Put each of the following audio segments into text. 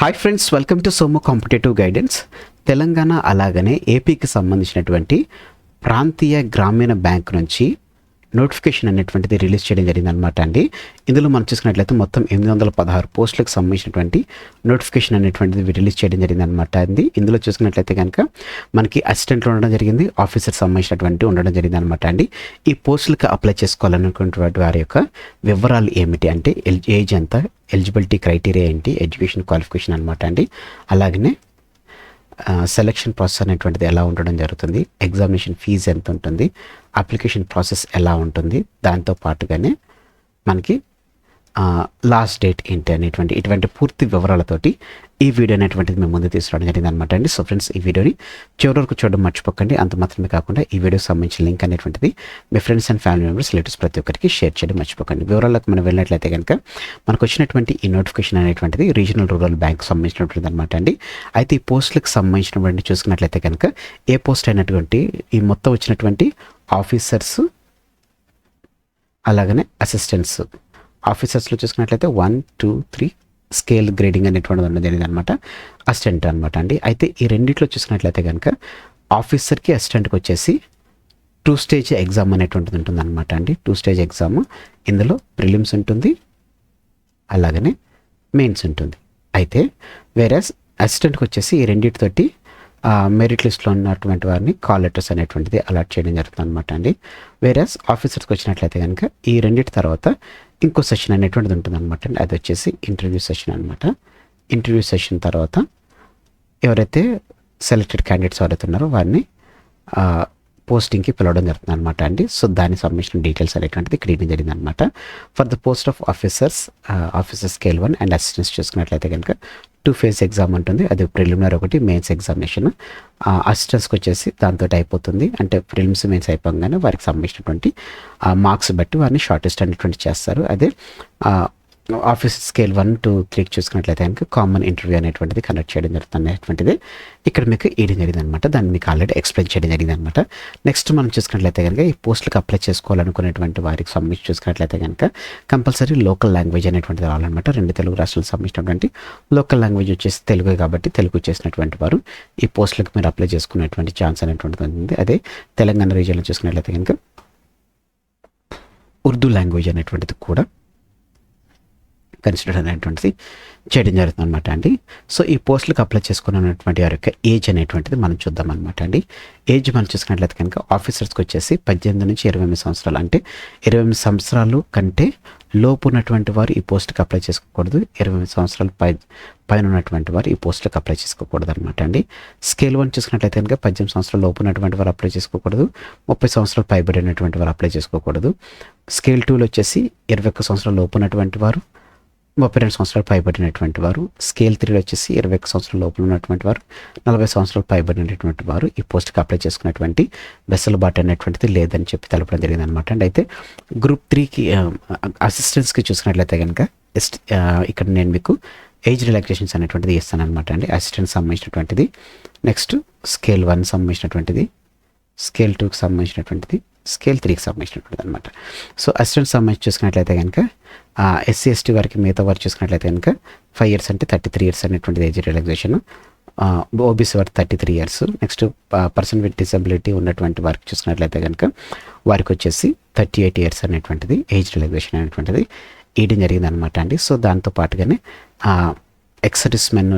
Hi friends welcome to సోమో competitive guidance Telangana అలాగనే ఏపీకి సంబంధించినటువంటి ప్రాంతీయ గ్రామీణ బ్యాంక్ నుంచి నోటిఫికేషన్ అనేటువంటిది రిలీజ్ చేయడం జరిగింది అనమాట అండి. ఇందులో మనం చూసుకున్నట్లయితే మొత్తం ఎనిమిది వందల పదహారు పోస్టులకు సంబంధించినటువంటి నోటిఫికేషన్ అనేటువంటిది రిలీజ్ చేయడం జరిగింది అనమాట అండి. ఇందులో చూసుకున్నట్లయితే కనుక మనకి అసిస్టెంట్లు ఉండడం జరిగింది ఆఫీసర్ సంబంధించినటువంటి ఉండడం జరిగింది అనమాట అండి. ఈ పోస్టులకు అప్లై చేసుకోవాలనుకున్నటువంటి వారి యొక్క వివరాలు ఏమిటి అంటే ఎల్ ఏజ్ ఎంత ఎలిజిబిలిటీ క్రైటీరియా ఏంటి ఎడ్యుకేషన్ క్వాలిఫికేషన్ అనమాట అండి. అలాగనే సెలక్షన్ ప్రాసెస్ అనేటువంటిది ఎలా ఉండడం జరుగుతుంది ఎగ్జామినేషన్ ఫీజు ఎంత ఉంటుంది అప్లికేషన్ ప్రాసెస్ ఎలా ఉంటుంది దాంతో పాటుగానే మనకి లాస్ట్ డేట్ ఏంటి అనేటువంటి ఇటువంటి పూర్తి వివరాలతోటి ఈ వీడియో అనేటువంటిది మేము ముందు తీసుకురావడం జరిగింది అనమాట అండి. సో ఫ్రెండ్స్ ఈ వీడియోని చివరి వరకు చూడడం మర్చిపోకండి. అంత మాత్రమే కాకుండా ఈ వీడియోకి సంబంధించిన లింక్ అనేటువంటిది మీ friends and family members relatives ప్రతి ఒక్కరికి షేర్ చేయడం మర్చిపోకండి. వివరాలకు మనం వెళ్ళినట్లయితే కనుక మనకు వచ్చినటువంటి ఈ నోటిఫికేషన్ అనేటువంటిది రీజనల్ రూరల్ బ్యాంక్ సంబంధించినటువంటిది అనమాట అండి. అయితే ఈ పోస్టులకు సంబంధించినటువంటి చూసుకున్నట్లయితే కనుక ఏ పోస్ట్ అయినటువంటి ఈ మొత్తం వచ్చినటువంటి ఆఫీసర్స్ అలాగనే అసిస్టెంట్స్ ఆఫీసర్స్లో చూసుకున్నట్లయితే one two three scale grading అనేటువంటిది ఉన్నది అనేది అనమాట అసిస్టెంట్ అనమాట అండి. అయితే ఈ రెండిట్లో చూసుకున్నట్లయితే కనుక ఆఫీసర్కి అసిస్టెంట్కి వచ్చేసి టూ స్టేజ్ ఎగ్జామ్ అనేటువంటిది ఉంటుంది అనమాట అండి. Two stage exam. ఇందులో ప్రిలిమ్స్ ఉంటుంది. అలాగనే మెయిన్స్ ఉంటుంది. అయితే వేరే అసిస్టెంట్కి వచ్చేసి ఈ రెండింటితోటి మెరిట్ లిస్ట్లో ఉన్నటువంటి వారిని కాల్ లెటర్స్ అనేటువంటిది అలాట్ చేయడం జరుగుతుంది అనమాట అండి. వేరే ఆఫీసర్స్కి వచ్చినట్లయితే కనుక ఈ రెండింటి తర్వాత ఇంకో సెషన్ అనేటువంటిది ఉంటుంది అనమాట అండి. అది వచ్చేసి ఇంటర్వ్యూ సెషన్ అనమాట ఇంటర్వ్యూ సెషన్ తర్వాత ఎవరైతే సెలెక్టెడ్ క్యాండిడేట్స్ ఎవరైతే ఉన్నారో వారిని పోస్టింగ్కి పిలవడం జరుగుతుంది అనమాట అండి. సో దానికి సంబంధించిన డీటెయిల్స్ అనేటువంటిది ఇక్కడ ఇవ్వడం జరిగింది అనమాట for the post of officers officer scale one and assistance చూసుకున్నట్లయితే కనుక టూ ఫేజ్ ఎగ్జామ్ ఉంటుంది. అది ప్రిలిమినరీ ఒకటి మెయిన్స్ ఎగ్జామినేషన్ అసిస్టెన్స్కి వచ్చేసి దాంతో అయిపోతుంది అంటే ప్రిలిమ్స్ మెయిన్స్ అయిపోగానే వారికి సంబంధించినటువంటి మార్క్స్ uh, బట్టి వారిని షార్టెస్ట్ అనేటువంటి చేస్తారు. అదే uh, office scale one two త్రీకి చూసుకున్నట్లయితే కనుక కామన్ ఇంటర్వ్యూ అనేటువంటిది కండక్ట్ చేయడం జరుగుతుంది ఇక్కడ మీకు ఇయడం జరిగింది అనమాట దాన్ని మీకు ఆల్రెడీ ఎక్స్ప్లెయిన్ చేయడం జరిగింది అనమాట నెక్స్ట్ మనం చూసుకున్నట్లయితే కనుక ఈ పోస్టులకు అప్లై చేసుకోవాలనుకునేటువంటి వారికి సంబంధించి చూసుకున్నట్లయితే కనుక కంపల్సరీ లోకల్ లాంగ్వేజ్ అనేటువంటిది రావాలన్నమాట. రెండు తెలుగు రాష్ట్రాలకు సంబంధించినటువంటి లోకల్ లాంగ్వేజ్ వచ్చేసి తెలుగు కాబట్టి తెలుగు చేసినటువంటి వారు ఈ పోస్టులకు మీరు అప్లై చేసుకునేటువంటి ఛాన్స్ అనేటువంటిది ఉంది అదే తెలంగాణ రీజియన్లో చూసుకున్నట్లయితే కనుక ఉర్దూ లాంగ్వేజ్ అనేటువంటిది కూడా కన్సిడర్ అనేటువంటిది చేయడం జరుగుతుంది అనమాట అండి. సో ఈ పోస్టులకు అప్లై చేసుకున్నటువంటి వారి యొక్క ఏజ్ అనేటువంటిది మనం చూద్దాం అనమాట అండి. ఏజ్ మనం చూసుకున్నట్లయితే కనుక ఆఫీసర్స్కి వచ్చేసి పద్దెనిమిది నుంచి ఇరవై ఎనిమిది సంవత్సరాలు అంటే ఇరవై ఎనిమిది సంవత్సరాలు కంటే లోపు ఉన్నటువంటి వారు ఈ పోస్ట్కి అప్లై చేసుకోకూడదు. ఇరవై ఎనిమిది సంవత్సరాలు పై పైన ఉన్నటువంటి వారు ఈ పోస్టులకు అప్లై చేసుకోకూడదు అనమాట అండి. స్కేల్ వన్ చూసుకున్నట్లయితే కనుక పద్దెనిమిది సంవత్సరాలు లోపు ఉన్నటువంటి వారు అప్లై చేసుకోకూడదు. ముప్పై సంవత్సరాలు పైబడినటువంటి వారు అప్లై చేసుకోకూడదు. స్కేల్ టూలో వచ్చేసి ఇరవై ఒక్క సంవత్సరాల లోపు ఉన్నటువంటి వారు ముప్పై రెండు సంవత్సరాలు పైబడినటువంటి వారు స్కేల్ త్రీలో వచ్చేసి ఇరవై ఒక సంవత్సరాల లోపల ఉన్నటువంటి వారు నలభై సంవత్సరాలు పైబడినటువంటి వారు ఈ పోస్ట్కి అప్లై చేసుకున్నటువంటి వెసలుబాటు అనేటువంటిది లేదని చెప్పి తెలపడం జరిగింది అనమాట అండ్ అయితే గ్రూప్ త్రీకి అసిస్టెంట్స్కి చూసుకున్నట్లయితే కనుక ఇక్కడ నేను మీకు ఏజ్ రిలాక్సేషన్స్ అనేటువంటిది ఇస్తాను అనమాట అండి. అసిస్టెంట్ సంబంధించినటువంటిది. నెక్స్ట్ స్కేల్ వన్ సంబంధించినటువంటిది. స్కేల్ టూకి సంబంధించినటువంటిది. స్కేల్ త్రీకి సంబంధించినటువంటిది అనమాట. సో అసిస్టెంట్ సంబంధించి చూసుకున్నట్లయితే కనుక ఎస్సీ ఎస్టీ వారికి మిగతా వారు చూసుకున్నట్లయితే కనుక ఫైవ్ ఇయర్స్ అంటే థర్టీ త్రీ ఇయర్స్ అనేటువంటిది ఏజ్ రిలాక్సేషన్ ఓబీసీ వారికి thirty three years next person with disability ఉన్నటువంటి వారికి చూసుకున్నట్లయితే కనుక వారికి వచ్చేసి థర్టీ ఎయిట్ ఇయర్స్ అనేటువంటిది ఏజ్ రిలాక్సేషన్ అనేటువంటిది వేయడం జరిగింది అనమాట అండి. సో దాంతో పాటుగానే ఎక్సరిస్ మెన్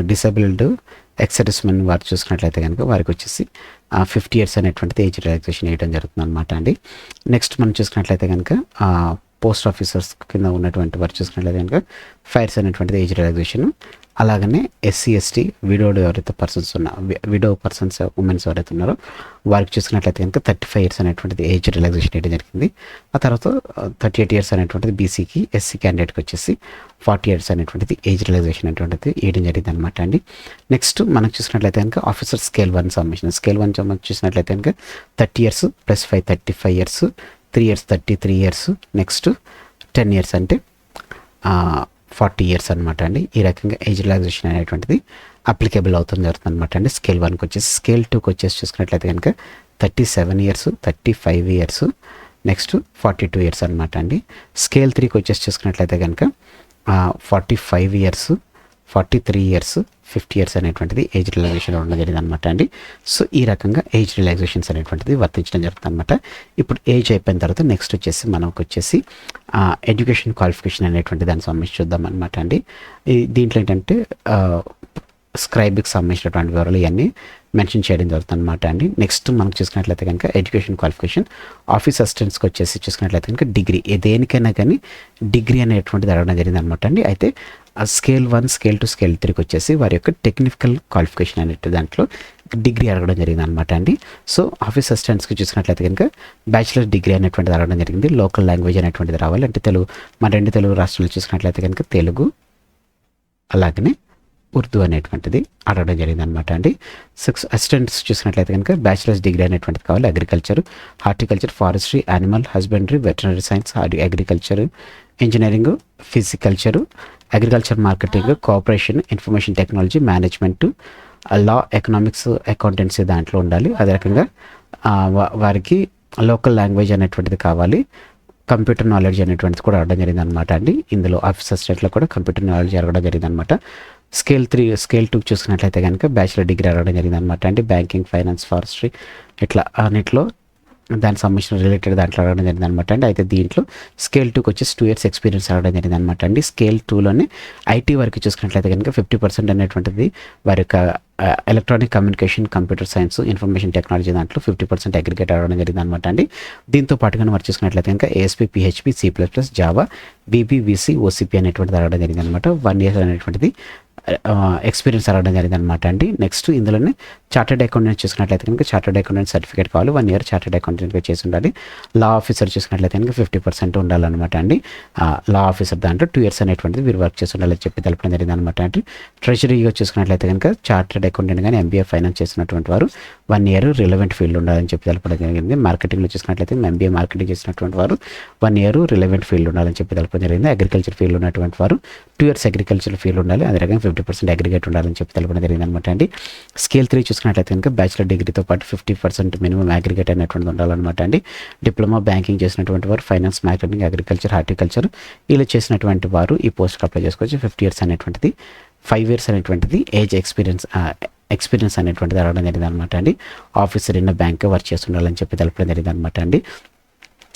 ఎక్సర్టిస్మెన్ వారు చూసుకున్నట్లయితే కనుక వారికి వచ్చేసి ఫిఫ్టీ ఇయర్స్ అనేటువంటిది ఏజ్ రిలాక్సేషన్ వేయడం జరుగుతుంది అనమాట అండి. నెక్స్ట్ మనం చూసుకున్నట్లయితే కనుక పోస్ట్ ఆఫీసర్స్ కింద ఉన్నటువంటి వారు చూసుకున్నట్లయితే కనుక ఫైర్స్ అనేటువంటిది ఏజ్ రిలాక్సేషన్ అలాగనే ఎస్సీ ఎస్టీ విడోడ్ ఎవరైతే పర్సన్స్ ఉన్న విడో పర్సన్స్ ఉమెన్స్ ఎవరైతే ఉన్నారో వారికి చూసుకున్నట్లయితే కనుక థర్టీ ఫైవ్ ఇయర్స్ అనేటువంటిది ఏజ్ రిలాక్సేషన్ వేయడం జరిగింది. ఆ తర్వాత థర్టీ ఎయిట్ ఇయర్స్ అనేటువంటిది బీసీకి ఎస్సీ క్యాండిడేట్కి వచ్చేసి ఫార్టీ ఇయర్స్ అనేటువంటిది ఏజ్ రిలాక్సేషన్ అనేటువంటిది వేయడం జరిగింది అనమాట అండి. నెక్స్ట్ మనం చూసినట్లయితే కనుక officer scale one submission scale one చూసినట్లయితే కనుక thirty years plus five thirty five years three years thirty three years next ten years అంటే ఫార్టీ ఇయర్స్ అనమాట అండి. ఈ రకంగా ఏజ్ రిలాక్సేషన్ అనేటువంటిది అప్లికేబుల్ అవుతుంది జరుగుతుంది అనమాట అండి. స్కేల్ వన్కి వచ్చేసి స్కేల్ టూకి వచ్చేసి చూసుకున్నట్లయితే కనుక thirty seven years thirty five years next forty two years అనమాట అండి. స్కేల్ త్రీకి వచ్చేసి చూసుకున్నట్లయితే కనుక forty five years forty three years fifty years అనేటువంటిది ఏజ్ రిలాక్సేషన్ ఉండడం జరిగింది అనమాట అండి. సో ఈ రకంగా ఏజ్ రిలాక్సేషన్స్ అనేటువంటిది వర్తించడం జరుగుతుంది అనమాట ఇప్పుడు ఏజ్ అయిపోయిన తర్వాత నెక్స్ట్ వచ్చేసి మనకు వచ్చేసి ఎడ్యుకేషన్ క్వాలిఫికేషన్ అనేటువంటి దానికి సంబంధించి చూద్దాం అనమాట అండి దీంట్లో ఏంటంటే స్క్రైబ్కి సంబంధించినటువంటి వివరాలు ఇవన్నీ మెన్షన్ చేయడం జరుగుతుంది అనమాట అండి. నెక్స్ట్ మనం చూసుకున్నట్లయితే కనుక ఎడ్యుకేషన్ క్వాలిఫికేషన్. ఆఫీస్ అసిస్టెంట్స్కి వచ్చేసి చూసుకున్నట్లయితే కనుక డిగ్రీ ఏ దేనికైనా కానీ డిగ్రీ అనేటువంటిది అడగడం జరిగింది అనమాట అండి. అయితే scale one scale two scale త్రీకి వచ్చేసి వారి యొక్క టెక్నికల్ క్వాలిఫికేషన్ అనేటి దాంట్లో డిగ్రీ అడగడం జరిగింది అనమాట అండి. సో ఆఫీస్ అసిస్టెంట్స్కి చూసినట్లయితే కనుక బ్యాచిలర్ డిగ్రీ అనేటువంటిది అడగడం జరిగింది. లోకల్ లాంగ్వేజ్ అనేటువంటిది రావాలి. అంటే తెలుగు మన రెండు తెలుగు రాష్ట్రాలు చూసినట్లయితే కనుక తెలుగు అలాగనే ఉర్దూ అనేటువంటిది అడగడం జరిగింది అనమాట అండి. సిక్స్ అసిస్టెంట్స్ చూసినట్లయితే కనుక బ్యాచిలర్స్ డిగ్రీ అనేటువంటిది కావాలి agriculture horticulture forestry animal husbandry veterinary science agriculture engineering pisciculture agriculture marketing cooperation information technology management law economics accountancy దాంట్లో ఉండాలి. అదే రకంగా వారికి లోకల్ లాంగ్వేజ్ అనేటువంటిది కావాలి. కంప్యూటర్ నాలెడ్జ్ అనేటువంటిది కూడా అడగడం జరిగింది అనమాట అండి. ఇందులో ఆఫీస్ అసిస్టెంట్లో కూడా కంప్యూటర్ నాలెడ్జ్ అడగడం జరిగింది అనమాట స్కేల్ త్రీ స్కేల్ టూ చూసుకున్నట్లయితే కనుక బ్యాచిలర్ డిగ్రీ అడగడం జరిగింది అనమాట అండి బ్యాంకింగ్ ఫైనాన్స్ ఫారెస్ట్రీ ఇట్లా అన్నిట్లో దానికి సంబంధించిన రిలేటెడ్ దాంట్లో అడగడం జరిగింది అనమాట అండి అయితే దీంట్లో స్కేల్ టూకి వచ్చేసి టూ ఇయర్స్ ఎక్స్పీరియన్స్ అడగడం జరిగింది అనమాట అండి స్కేల్ టూలోనే ఐటీ వరకు చూసుకున్నట్లయితే కనుక ఫిఫ్టీ పర్సెంట్ అనేటువంటిది వారి యొక్క electronic communication computer science information technology దాంట్లో ఫిఫ్టీ పర్సెంట్ అగ్రిగేట్ అవ్వడం జరిగింది అనమాట అండి దీంతో పాటుగా వారు చూసుకున్నట్లయితే కనుక ASP PHP C plus plus Java బీబీవీసీ OCP అనేటువంటిది అడగడం జరిగింది అనమాట వన్ ఇయర్ అనేటువంటిది ఎక్స్పీరియన్స్ అడగడం జరిగింది అనమాట అండి. నెక్స్ట్ ఇందులోనే చార్టెడ్ అకౌంటెంట్ చూసుకున్నట్లయితే కనుక చార్టెడ్ అకౌంటెంట్ సర్టిఫికేట్ కావాలి. వన్ ఇయర్ చార్టెడ్ అకౌంటెంట్గా చేసి ఉండాలి. లా ఆఫీసర్ చూసుకున్నట్లయితే కనుక ఫిఫ్టీ పర్సెంట్ ఉండాలన్నమాట అండి. లా ఆఫీసర్ దాంట్లో టూ ఇయర్స్ అనేటువంటిది మీరు వర్క్ చేసి ఉండాలని చెప్పి తెలపడం జరిగింది అనమాట అండి. ట్రెజరీగా చూసుకున్నట్లయితే కనుక చార్టెడ్ అకౌంటెంట్ కానీ ఎంబీఏ ఫైనాన్స్ చేసినటువంటి వారు వన్ ఇయర్ రిలవెంట్ ఫీల్డ్ ఉండాలని చెప్పి తెలపడం జరిగింది. మార్కెటింగ్లో చూసుకున్నట్లయితే ఎంబీఏ మార్కెటింగ్ చేసినటువంటి వారు వన్ ఇయర్ రిలవెంట్ ఫీల్డ్ ఉండాలని చెప్పి తెలపడం జరిగింది. అగ్రికల్చర్ ఫీల్డ్ ఉన్నటువంటి వారు టూ ఇయర్స్ అగ్రికల్చర్ ఫీల్డ్ ఉండాలి. అదే రకంగా ఫిఫ్టీ పర్సెంట్ అగ్రిగేట్ ఉండాలని చెప్పి తెలపడం జరిగింది అనమాట అండి. స్కేల్ త్రీ చూసుకున్నట్లయితే కనుక బ్యాచిలర్ డిగ్రీతో పాటు ఫిఫ్టీ పర్సెంట్ మినిమం అగ్రిగేట్ అనేటువంటిది ఉండాలన్నమాట అండి. డిప్లొమా బ్యాంకింగ్ చేసినటువంటి వారు ఫైనాన్స్ మార్కెటింగ్ అగ్రికల్చర్ హార్టికల్చర్ ఇలా చేసినటువంటి వారు ఈ పోస్ట్కి అప్లై చేసుకోవచ్చు. ఫిఫ్టీ ఇయర్స్ అనేటువంటిది ఫైవ్ ఇయర్స్ అనేటువంటిది ఏజ్ ఎక్స్పీరియన్స్ ఎక్స్పీరియన్స్ అనేటువంటిది అడగడం జరిగింది అనమాట అండి ఆఫీసర్ ఇన్ బ్యాంక్ వర్క్ చేస్తుండాలని చెప్పి తెలపడం జరిగింది అనమాట అండి.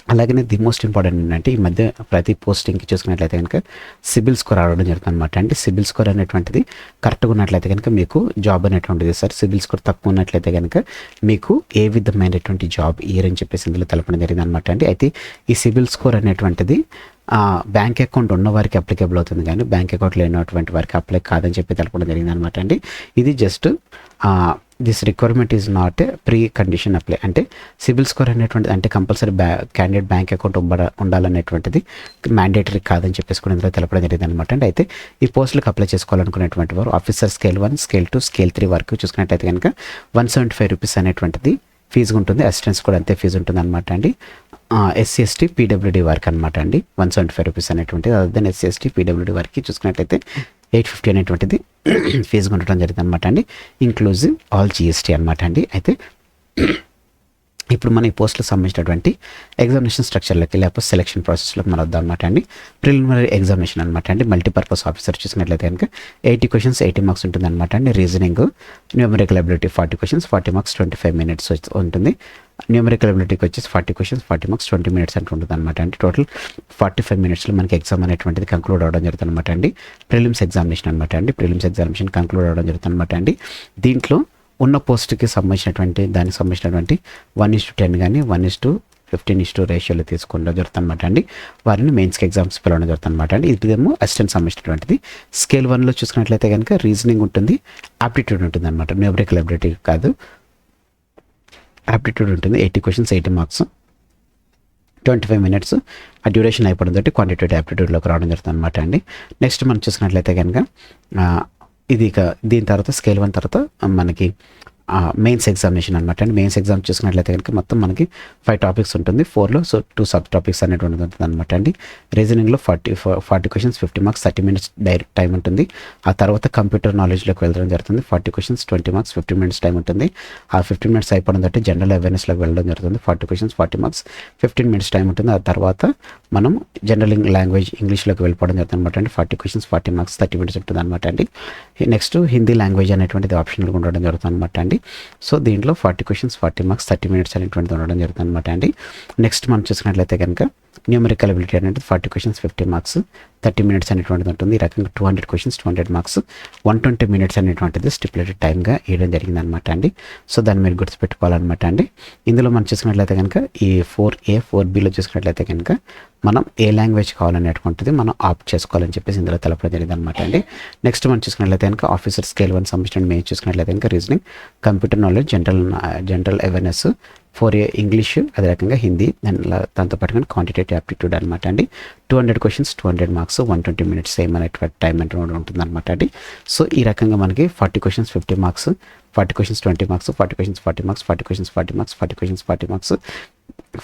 అలాగనే ది మోస్ట్ ఇంపార్టెంట్ ఏంటంటే ఈ మధ్య ప్రతి పోస్టింగ్కి చూసుకున్నట్లయితే కనుక సిబిల్ స్కోర్ రావడం జరుగుతుంది అనమాట అంటే సిబిల్ స్కోర్ అనేటువంటిది కరెక్ట్గా ఉన్నట్లయితే కనుక మీకు జాబ్ అనేటువంటిది సార్ సిబిల్ స్కోర్ తక్కువ ఉన్నట్లయితే కనుక మీకు ఏ విధమైనటువంటి జాబ్ ఇయర్ అని చెప్పేసి ఇందులో తెలపడం జరిగింది అనమాట అండి అయితే ఈ సిబిల్ స్కోర్ అనేటువంటిది బ్యాంక్ అకౌంట్ ఉన్న వారికి అప్లికేబుల్ అవుతుంది కానీ బ్యాంక్ అకౌంట్ లేనటువంటి వారికి అప్లై కాదని చెప్పి తెలపడం జరిగింది అనమాట అండి. ఇది just this requirement is not a precondition apply అంటే సిబిల్ స్కోర్ అనేటువంటిది అంటే కంపల్సరీ బ్యా క్యాండిడేట్ బ్యాంక్ అకౌంట్ ఉండాలనేటువంటిది మ్యాండేటరీ కాదని చెప్పేసి కూడా ఇందులో తెలపడం జరిగింది అనమాట అండి. అయితే ఈ పోస్టులకు అప్లై చేసుకోవాలనుకునేటువంటి వారు officer scale one scale two scale three వరకు చూసుకున్నట్టయితే కనుక వన్ సెవెంటీ ఫైవ్ రూపీస్ అనేటువంటిది ఫీజు ఉంటుంది అసిస్టెన్స్ కూడా అంతే ఫీజు ఉంటుంది అనమాట అండి. ఎస్సీ ఎస్టీ పీడబ్ల్యూడీ వారికి అనమాట అండి. వన్ సెవెంటీ ఫైవ్ రూపీస్ అనేటువంటిది. Other than SC ST PWD వారికి చూసుకున్నట్లయితే ఎయిట్ ఫిఫ్టీ అనేటువంటిది ఫీజు ఉండటం జరిగింది అనమాట అండి ఇంక్లూజివ్ ఆల్ జిఎస్టీ అనమాట అండి. అయితే ఇప్పుడు మన ఈ పోస్టులకు సంబంధించినటువంటి ఎగ్జామినేషన్ స్ట్రక్చర్లోకి లేకపోతే సెలక్షన్ ప్రాసెస్లోకి మనం వద్దాం అనమాట అండి. ప్రిలిమినరీ ఎగ్జామినేషన్ అనమాట అండి. మల్టీపర్పస్ ఆఫీసర్ చూసినట్లయితే కనుక ఎయిటీ క్వశ్చన్స్ ఎయిటీ మార్క్స్ ఉంటుంది అనమాట అండి. Reasoning numerical ability forty questions forty marks twenty five minutes ఉంటుంది. న్యూమరికల్ అబిలిటీకి వచ్చేసి forty questions forty marks twenty minutes అంటూ ఉంటుంది అనమాట అండి. టోటల్ ఫార్టీ ఫైవ్ మినిట్స్లో మనకి ఎగ్జామ్ అనేటువంటిది కంక్లూడ్ అవ్వడం జరుగుతుంది అనమాట అండి. ప్రిలిమ్స్ ఎగ్జామినేషన్ అనమాట అండి. ప్రిలిమ్స్ ఎగ్జామినేషన్ కంక్లూడ్ అవ్వడం జరుగుతుంది అనమాట అండి. దీంట్లో ఉన్న పోస్ట్కి సంబంధించినటువంటి దానికి సంబంధించినటువంటి వన్ ఇస్ టు టెన్ కానీ one is to fifteen is to రేషియోలో తీసుకోవడం జరుగుతుందన్నమాట అండి. వారిని మెయిన్స్కి ఎగ్జామ్స్ పిలవడం జరుగుతుందన్నమాట అండి. ఇదేమో అసిస్టెంట్ సంబంధించినటువంటిది. స్కేల్ వన్లో చూసుకున్నట్లయితే కనుక రీజనింగ్ ఉంటుంది ఆప్టిట్యూడ్ ఉంటుంది అనమాట న్యూమరికల్ అబిలిటీ కాదు. ఆప్టిట్యూడ్ ఉంటుంది eighty questions eighty marks twenty five minutes ఆ డ్యూరేషన్ అయిపోవడం తోటి క్వాంటిటేటివ్ యాప్టిట్యూడ్లోకి రావడం జరుగుతుంది అనమాట అండి. నెక్స్ట్ మనం చూసినట్లయితే కనుక ఇది ఇక దీని తర్వాత స్కేల్ వన్ తర్వాత మనకి మెయిన్స్ ఎగ్జామినేషన్ అనమాట అండి. మెయిన్స్ ఎగ్జామ్ చూసుకున్నట్లయితే కనుక మొత్తం మనకి ఫైవ్ టాపిక్స్ ఉంటుంది. ఫోర్లో సో టూ సబ్ టాపిక్స్ అనేటువంటిది ఉంటుంది అనమాట అండి రీజనింగ్లో forty forty questions fifty marks thirty minutes direct time ఉంటుంది. ఆ తర్వాత కంప్యూటర్ నాలెడ్జ్లోకి వెళ్ళడం జరుగుతుంది. Forty questions twenty marks fifty minutes time ఉంటుంది. ఆ ఫిఫ్టీన్ మినిట్స్ అయిపోవడం తోటి జనరల్ అవేర్నెస్లోకి వెళ్ళడం జరుగుతుంది. Forty questions forty marks fifteen minutes time ఉంటుంది. ఆ తర్వాత మనం జనరల్ లాంగ్వేజ్ ఇంగ్లీష్లోకి వెళ్ళిపోవడం జరుగుతుంది అనమాట అండి. Forty questions forty marks thirty minutes ఉంటుంది అనమాట అండి నెక్స్ట్ హిందీ లాంగ్వేజ్ అనేటువంటిది ఆప్షనల్గా ఉండడం జరుగుతుంది అనమాట అండి. సో దీంట్లో forty questions forty marks thirty minutes అనేటువంటిది ఉండడం జరుగుతుంది అనమాట అండి. నెక్స్ట్ మనం చూసుకున్నట్లయితే కనుక న్యూమరికల్ అబిలిటీ అనేది forty questions fifty marks thirty minutes అనేటువంటిది ఉంటుంది. ఈ రకంగా two hundred questions two hundred marks one twenty minutes అనేటువంటిది స్టిపులేటెడ్ టైంగా వేయడం జరిగింది అనమాట అండి. సో దాన్ని మీరు గుర్తుపెట్టుకోవాలన్నమాట అండి. ఇందులో మనం చూసుకున్నట్లయితే కనుక ఈ ఫోర్ ఏ ఫోర్ బిలో చూసుకున్నట్లయితే కనుక మనం ఏ లాంగ్వేజ్ కావాలనేటువంటిది మనం ఆప్ట్ చేసుకోవాలని చెప్పేసి ఇందులో తెలపడం జరిగింది అనమాట అండి. నెక్స్ట్ మనం చూసుకున్నట్లయితే కనుక ఆఫీసర్ స్కేల్ వన్ సంబంధించిన మేము చూసుకున్నట్లయితే కనుక reasoning computer knowledge general general awareness for a English అదే రకంగా హిందీ అండ్ దాంతో పాటు కానీ క్వాంటిటేటివ్ యాప్టిట్యూడ్ అనమాట అండి. Two hundred questions two hundred marks one twenty minutes same time అంటే ఉంటుంది అనమాట అండి. సో ఈ రకంగా మనకి forty questions fifty marks forty questions twenty marks forty questions forty marks forty questions forty marks forty questions forty marks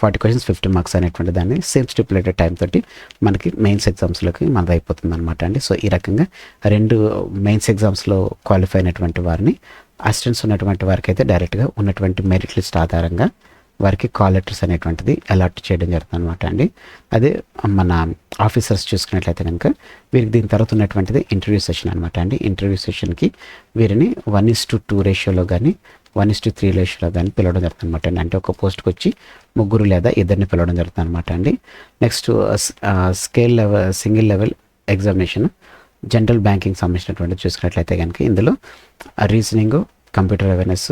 forty questions fifty marks అనేటువంటి దాన్ని same stipulated time తోటి మనకి మెయిన్స్ ఎగ్జామ్స్లోకి మనది అయిపోతుంది అనమాట అండి. సో ఈ రకంగా రెండు మెయిన్స్ ఎగ్జామ్స్లో క్వాలిఫై అయినటువంటి వారిని అసిస్టెంట్స్ ఉన్నటువంటి వారికి అయితే డైరెక్ట్గా ఉన్నటువంటి మెరిట్ లిస్ట్ ఆధారంగా వారికి కాల్ లెటర్స్ అనేటువంటిది అలాట్ చేయడం జరుగుతుంది అనమాట అండి. అదే మన ఆఫీసర్స్ చూసుకున్నట్లయితే కనుక వీరికి దీని తర్వాత ఉన్నటువంటిది ఇంటర్వ్యూ సెషన్ అనమాట అండి. ఇంటర్వ్యూ సెషన్కి వీరిని వన్ ఇస్ టు టూ రేషియోలో కానీ వన్ ఇస్ టు త్రీ రేషియోలో కానీ పిలవడం జరుగుతుంది అనమాట అండి. అంటే ఒక పోస్ట్కి వచ్చి ముగ్గురు లేదా ఇద్దరిని పిలవడం జరుగుతుంది అనమాట అండి. Next scale level single level examination general banking సంబంధించినటువంటి చూసుకున్నట్లయితే కనుక ఇందులో reasoning computer awareness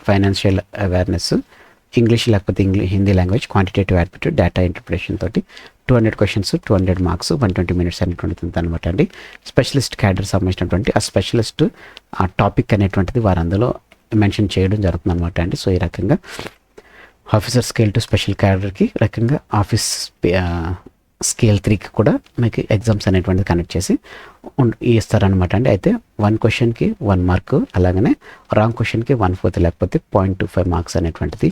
financial awareness English లేకపోతే English Hindi language quantitative aptitude data interpretation తోటి two hundred questions two hundred marks one twenty minutes అనేటువంటిది అనమాట అండి. స్పెషలిస్ట్ క్యాడర్ సంబంధించినటువంటి ఆ స్పెషలిస్ట్ ఆ టాపిక్ అనేటువంటిది వారు అందులో మెన్షన్ చేయడం జరుగుతుంది అనమాట అండి. సో ఈ రకంగా ఆఫీసర్ స్కేల్ టు స్పెషల్ క్యాడర్కి రకంగా ఆఫీస్ స్కేల్ త్రీకి కూడా మీకు ఎగ్జామ్స్ అనేటువంటిది కనెక్ట్ చేసి ఇస్తారనమాట అండి. అయితే వన్ క్వశ్చన్కి వన్ మార్క్ అలాగనే రాంగ్ క్వశ్చన్కి వన్ ఫోర్త్ లేకపోతే పాయింట్ టూ ఫైవ్ మార్క్స్ అనేటువంటిది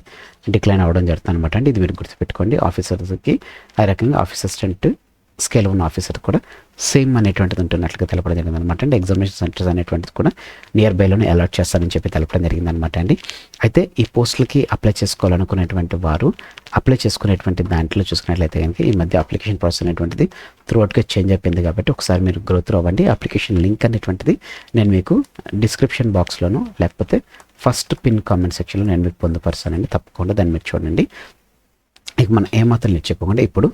డిక్లైన్ అవ్వడం జరుగుతుంది అనమాట అండి. ఇది మీరు గుర్తుపెట్టుకోండి. ఆఫీసర్స్కి ఆ రకంగా ఆఫీస్ అసిస్టెంట్ స్కేల్ ఉన్న ఆఫీసర్ కూడా సేమ్ అనేటువంటిది ఉంటున్నట్లుగా తెలపడం జరిగింది అనమాట అండి ఎగ్జామినేషన్ సెంటర్స్ అనేటువంటిది కూడా నియర్ బైలోనే అలాట్ చేస్తారని చెప్పి తెలపడం జరిగింది అనమాట అండి. అయితే ఈ పోస్టులకి అప్లై చేసుకోవాలనుకునేటువంటి వారు అప్లై చేసుకునేటువంటి దాంట్లో చూసుకున్నట్లయితే కనుక ఈ మధ్య అప్లికేషన్ ప్రాసెస్ అనేటువంటిది త్రూఅవుట్గా చేంజ్ అయిపోయింది కాబట్టి ఒకసారి మీరు గ్రోత్ అవ్వండి. అప్లికేషన్ లింక్ అనేటువంటిది నేను మీకు డిస్క్రిప్షన్ బాక్స్లోను లేకపోతే ఫస్ట్ పిన్ కామెంట్ సెక్షన్లో నేను మీకు పొందుపరుస్తానండి. తప్పకుండా దాన్ని మీరు చూడండి. ఇక మనం ఏమాత్రం లేదు చెప్పకుండా ఇప్పుడు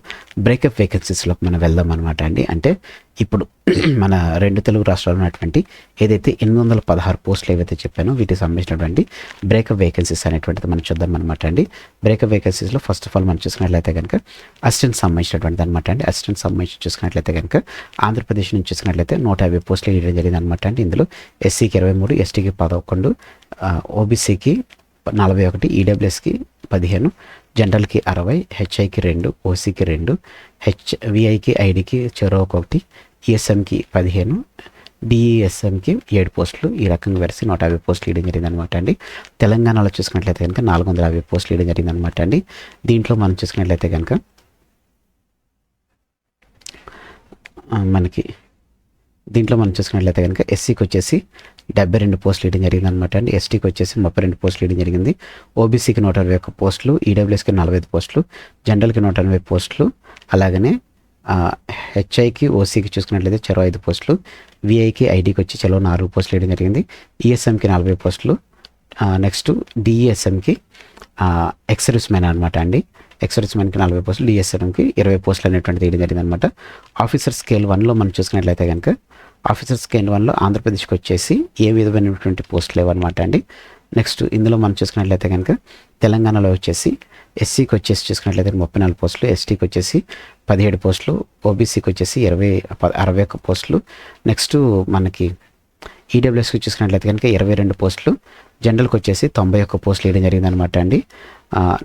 బ్రేకప్ వేకెన్సీస్లోకి మనం వెళ్దాం అనమాట అండి. అంటే ఇప్పుడు మన రెండు తెలుగు రాష్ట్రాల్లో ఉన్నటువంటి ఏదైతే ఎనిమిది వందల పదహారు పోస్టులు ఏవైతే చెప్పానో వీటికి సంబంధించినటువంటి బ్రేకప్ వేకెన్సీస్ అనేటువంటిది మనం చూద్దాం అనమాట అండి. బ్రేకప్ వేకెన్సీస్లో ఫస్ట్ ఆఫ్ ఆల్ మనం చూసుకున్నట్లయితే కనుక అసిస్టెంట్ సంబంధించినటువంటిది అనమాట అండి. అసిస్టెంట్ సంబంధించి చూసుకున్నట్లయితే కనుక ఆంధ్రప్రదేశ్ నుంచి చూసుకున్నట్లయితే నూట యాభై పోస్టులు ఇవ్వడం జరిగింది అనమాట అండి. ఇందులో ఎస్సీకి ఇరవై మూడు ఎస్టీకి పదకొండు ఓబీసీకి నలభై ఒకటి ఈడబ్ల్యూఎస్కి పదిహేను జనరల్కి అరవై హెచ్ఐకి రెండు ఓసీకి రెండు హెచ్ విఐకి ఐడికి చెరో ఒకటి ఈఎస్ఎంకి పదిహేను డిఈఎస్ఎంకి ఏడు పోస్టులు. ఈ రకంగా వెరసి నూట యాభై పోస్టులు ఇవ్వడం జరిగింది అనమాట అండి. తెలంగాణలో చూసుకున్నట్లయితే కనుక నాలుగు వందల యాభై పోస్టులు ఇవ్వడం జరిగింది అనమాట అండి. దీంట్లో మనం చూసుకున్నట్లయితే కనుక మనకి దీంట్లో మనం చూసుకున్నట్లయితే కనుక ఎస్సీకి వచ్చేసి డెబ్బై రెండు పోస్ట్ లీడింగ్ జరిగింది అనమాట అండి ఎస్టీకి వచ్చేసి ముప్పై రెండు పోస్ట్ లీడింగ్ జరిగింది. ఓబీసీకి నూట అరవై ఒక్క పోస్టులు ఈడబ్ల్యూఎస్కి నలభై ఐదు పోస్టులు జనరల్కి నూట ఎనభై పోస్టులు అలాగనే హెచ్ఐకి ఓసీకి చూసుకున్నట్లయితే చెరో ఐదు పోస్టులు విఐకి ఐడికి వచ్చి చెరో నాలుగు పోస్టులు వేయడం జరిగింది. ఈఎస్ఎంకి నలభై పోస్టులు నెక్స్ట్ డిఈఎస్ఎంకి ఎక్సర్విస్ మ్యాన్ అనమాట అండి. ఎక్సర్విస్ మ్యాన్కి నలభై పోస్టులు డిఎస్ఎంకి ఇరవై పోస్టులు అనేటువంటి తీయడం జరిగింది అనమాట ఆఫీసర్ స్కేల్ వన్లో మనం చూసుకున్నట్లయితే కనుక ఆఫీసర్ స్కేల్ వన్లో ఆంధ్రప్రదేశ్కి వచ్చేసి ఏ విధమైనటువంటి పోస్టులు లేవన్నమాట అండి. నెక్స్ట్ ఇందులో మనం చూసుకున్నట్లయితే కనుక తెలంగాణలో వచ్చేసి ఎస్సీకి వచ్చేసి చూసుకున్నట్లయితే ముప్పై నాలుగు పోస్టులు ఎస్టీకి వచ్చేసి పదిహేడు పోస్టులు ఓబీసీకి వచ్చేసి ఇరవై అరవై ఒక్క పోస్టులు. నెక్స్ట్ మనకి ఈడబ్ల్యూఎస్కి చూసుకున్నట్లయితే కనుక ఇరవై రెండు పోస్టులు జనరల్కి వచ్చేసి తొంభై ఒక్క పోస్టులు వేయడం జరిగిందనమాట అండి.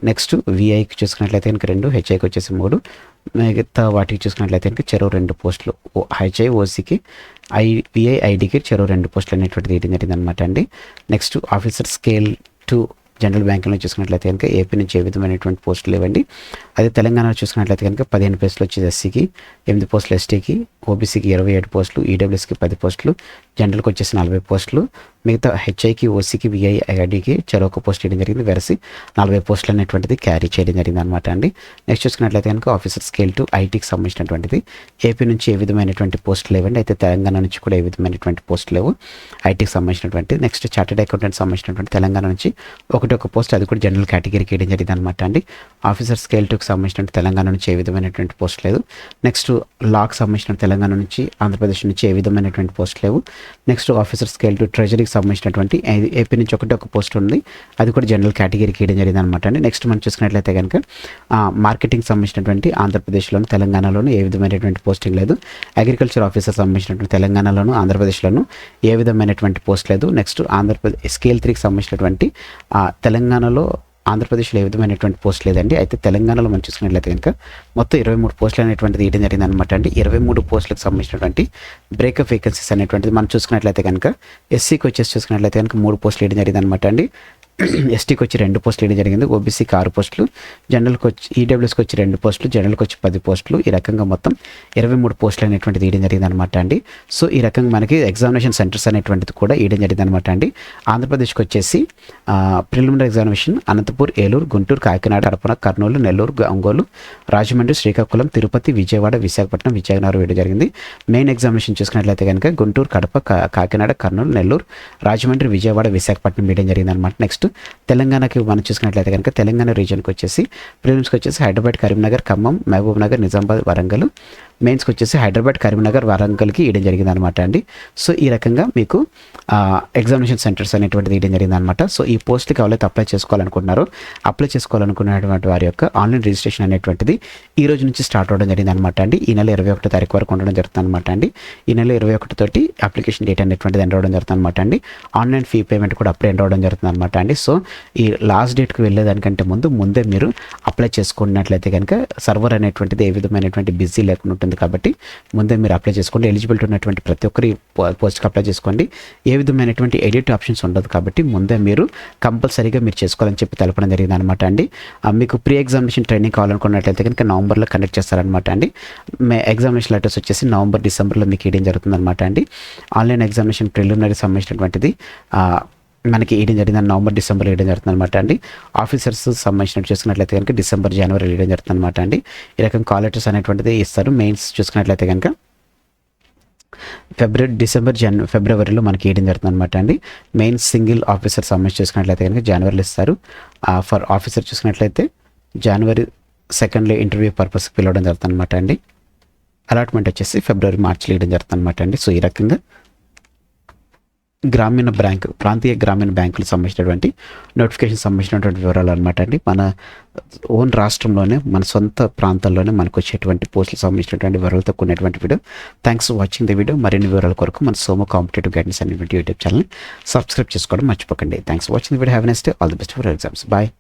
నెక్స్ట్ విఐకి చూసుకున్నట్లయితే కనుక రెండు హెచ్ఐకి వచ్చేసి మూడు మిగతా వాటికి చూసుకున్నట్లయితే కనుక చెరువు రెండు పోస్టులు ఓ హెచ్ఐ ఓసీకి ఐ విఐ ఐడికి చెరువు రెండు పోస్టులు అనేటువంటిది వేయడం జరిగిందనమాట అండి. Next officer scale two general బ్యాంకులో చూసుకున్నట్లయితే కనుక ఏపీ నుంచి ఏ విధమైనటువంటి పోస్టులు ఇవ్వండి అదే తెలంగాణలో చూసుకున్నట్లయితే కనుక పదిహేను పోస్టులు వచ్చేసి ఎస్సీకి ఎనిమిది పోస్టులు ఎస్టీకి ఓబీసీకి ఇరవై ఏడు పోస్టులు ఈడబ్ల్యూఎస్కి పది పోస్టులు జనరల్కి వచ్చేసి నలభై పోస్టులు మిగతా హెచ్ఐకి ఓసీకి విఐ ఐడికి చెరొక పోస్ట్ వేయడం జరిగింది. వెరసి నలభై పోస్టులు అనేటువంటిది క్యారీ చేయడం జరిగింది అనమాట అండి. నెక్స్ట్ చూసుకున్నట్లయితే కనుక ఆఫీసర్ స్కేల్ టు ఐటీకి సంబంధించినటువంటిది. ఏపీ నుంచి ఏ విధమైనటువంటి పోస్టులు లేవండి. అయితే తెలంగాణ నుంచి కూడా ఏ విధమైనటువంటి పోస్టులు లేవు. ఐటీకి సంబంధించినటువంటి నెక్స్ట్ చార్టెడ్ అకౌంటెంట్ సంబంధించినటువంటి తెలంగాణ నుంచి ఒకటి ఒక పోస్ట్ అది కూడా జనరల్ కేటగిరీకి వేయడం జరిగింది అనమాట అండి. ఆఫీసర్ స్కేల్ టుకి సంబంధించినటువంటి తెలంగాణ నుంచి ఏ విధమైనటువంటి పోస్ట్ లేదు. నెక్స్ట్ లాకి సంబంధించిన తెలంగాణ నుంచి ఆంధ్రప్రదేశ్ నుంచి ఏ విధమైనటువంటి పోస్ట్ లేవు. నెక్స్ట్ ఆఫీసర్ స్కేల్ టు ట్రెజరీకి సంబంధించినటువంటి ఏపీ నుంచి ఒకటి ఒక పోస్ట్ ఉంది. అది కూడా జనరల్ కేటగిరీకి వేయడం జరిగింది అనమాట అండి. నెక్స్ట్ మనం చూసుకున్నట్లయితే కనుక మార్కెటింగ్ సంబంధించినటువంటి ఆంధ్రప్రదేశ్లోను తెలంగాణలోను ఏ విధమైనటువంటి పోస్టింగ్ లేదు. అగ్రికల్చర్ ఆఫీసర్ సంబంధించినటువంటి తెలంగాణలోను ఆంధ్రప్రదేశ్లోను ఏ విధమైనటువంటి పోస్ట్ లేదు. నెక్స్ట్ ఆంధ్రప్రదేశ్ స్కేల్ త్రీకి సంబంధించినటువంటి తెలంగాణలో ఆంధ్రప్రదేశ్లో ఏ విధమైనటువంటి పోస్ట్ లేదండి. అయితే తెలంగాణలో మనం చూసుకున్నట్లయితే కనుక మొత్తం ఇరవై మూడు పోస్టులు అనేటువంటిది ఇవ్వడం జరిగింది అనమాట అండి. ఇరవై మూడు పోస్టులకు సంబంధించినటువంటి బ్రేకప్ వేకెన్సీస్ అనేటువంటిది మనం చూసుకున్నట్లయితే కనుక ఎస్సీకి వచ్చేసి చూసుకున్నట్లయితే కనుక మూడు పోస్టులు ఇవ్వడం జరిగింది అనమాట అండి. ఎస్టీకి వచ్చి రెండు పోస్టులు వేయడం జరిగింది. ఓబీసీకి ఆరు పోస్టులు. జనరల్కి వచ్చి ఈడబ్ల్యూఎస్కి వచ్చి రెండు పోస్టులు. జనరల్కి వచ్చి పది పోస్టులు. ఈ రకంగా మొత్తం ఇరవై మూడు పోస్టులు అనేటువంటిది వేయడం జరిగింది అనమాట అండి. సో ఈ రకంగా మనకి ఎగ్జామినేషన్ సెంటర్స్ అనేటువంటిది కూడా వేయడం జరిగింది అనమాట అండి. ఆంధ్రప్రదేశ్కి వచ్చేసి ప్రిలిమినరీ ఎగ్జామినేషన్ అనంతపూర్ ఏలూరు గుంటూరు కాకినాడ అడపన కర్నూలు నెల్లూరు ఒంగోలు రాజమండ్రి శ్రీకాకుళం తిరుపతి విజయవాడ విశాఖపట్నం విజయనగరం వేయడం జరిగింది. మెయిన్ ఎగ్జామినేషన్ చూసుకున్నట్లయితే కనుక గుంటూరు కడప కాకినాడ కర్నూలు నెల్లూరు రాజమండ్రి విజయవాడ విశాఖపట్నం వేయడం జరిగింది అనమాట నెక్స్ట్ తెలంగాణకి మనం చూసుకున్నట్లయితే కనుక తెలంగాణ రీజన్కి వచ్చేసి ప్రిలిమ్స్కి వచ్చేసి హైదరాబాద్ కరీంనగర్ ఖమ్మం మహబూబ్ నగర్ నిజామాబాద్ వరంగల్ మెయిన్స్కి వచ్చేసి హైదరాబాద్ కరీంనగర్ వరంగల్కి ఇవ్వడం జరిగింది అనమాట అండి. సో ఈ రకంగా మీకు ఎగ్జామినేషన్ సెంటర్స్ అనేటువంటిది ఇవ్వడం జరిగింది అనమాట సో ఈ పోస్ట్కి ఎవరైతే అప్లై చేసుకోవాలనుకుంటున్నారో అప్లై చేసుకోవాలనుకున్నటువంటి వారి యొక్క ఆన్లైన్ రిజిస్ట్రేషన్ అనేటువంటిది ఈ రోజు నుంచి స్టార్ట్ అవడం జరిగింది అనమాట అండి. ఈ నెల ఇరవై ఒకటో తారీఖు వరకు ఉండడం జరుగుతుంది అనమాట అండి. ఈ నెల ఇరవై ఒకటి తోటి అప్లికేషన్ డేట్ అనేటువంటిది ఎండ్ అవ్వడం జరుగుతుంది అనమాట అండి. ఆన్లైన్ ఫీ పేమెంట్ కూడా అప్పుడే ఎండ్ అవ్వడం జరుగుతుంది అనమాట అండి. సో ఈ లాస్ట్ డేట్కి వెళ్ళేదానికంటే ముందు ముందే మీరు అప్లై చేసుకున్నట్లయితే కనుక సర్వర్ అనేటువంటిది ఏ విధమైనటువంటి బిజీ లేకుండా ఉంటుంది కాబట్టి ముందే మీరు అప్లై చేసుకోండి. ఎలిజిబిలిటీ ఉన్నటువంటి ప్రతి ఒక్కరి పో- పోస్ట్కి అప్లై చేసుకోండి. ఏ విధమైనటువంటి ఎడిట్ ఆప్షన్స్ ఉండదు కాబట్టి ముందే మీరు కంపల్సరీగా మీరు చేసుకోవాలని చెప్పి తెలపడం జరిగింది అనమాట అండి మీకు ప్రీ ఎగ్జామినేషన్ ట్రైనింగ్ కావాలనుకున్నట్లయితే కనుక నవంబర్లో కండక్ట్ చేస్తారనమాట అండి. మే ఎగ్జామినేషన్ లెటర్స్ వచ్చేసి నవంబర్ డిసెంబర్లో మీకు ఇవ్వడం జరుగుతుంది అనమాట అండి ఆన్లైన్ ఎగ్జామినేషన్ ప్రిలిమినరీ సంబంధించినటువంటిది మనకి వేయడం జరిగింది నవంబర్ డిసెంబర్ వేయడం జరుగుతుంది అనమాట అండి. ఆఫీసర్స్ సంబంధించినట్టు చూసుకున్నట్లయితే కనుక డిసెంబర్ జనవరి వేయడం జరుగుతుంది అనమాట అండి. ఈ రకం కాల్ లెటర్స్ అనేటువంటిది ఇస్తారు. మెయిన్స్ చూసుకున్నట్లయితే కనుక ఫిబ్రవరి డిసెంబర్ జన్ ఫిబ్రవరిలో మనకి వేయడం జరుగుతుంది అనమాట అండి. మెయిన్ సింగిల్ ఆఫీసర్ సంబంధించి చూసుకున్నట్లయితే కనుక జనవరిలో ఇస్తారు. ఫర్ ఆఫీసర్ చూసుకున్నట్లయితే జనవరి సెకండ్లో ఇంటర్వ్యూ పర్పస్ పిలవడం జరుగుతుంది అనమాట అండి. అలాట్మెంట్ వచ్చేసి ఫిబ్రవరి మార్చిలో వేయడం జరుగుతుంది అనమాట అండి. సో ఈ రకంగా గ్రామీణ బ్యాంకు ప్రాంతీయ గ్రామీణ బ్యాంకులకు సంబంధించినటువంటి నోటిఫికేషన్ సంబంధించినటువంటి వివరాలు అనమాట అండి. మన ఓన్ రాష్ట్రంలోనే మన సొంత ప్రాంతాల్లోనే మనకు వచ్చేటువంటి పోస్టులకు సంబంధించినటువంటి వివరాలతో కూడినటువంటి video. Thanks for watching the video మరిన్ని వివరాల కొరకు మన సోమో కాంపిటేటివ్ గైడెన్స్ అనేటువంటి యూట్యూబ్ ఛానల్ సబ్స్క్రైబ్ చేసుకోవడం మర్చిపోకండి. Thanks for watching the video have next all the best for exams bye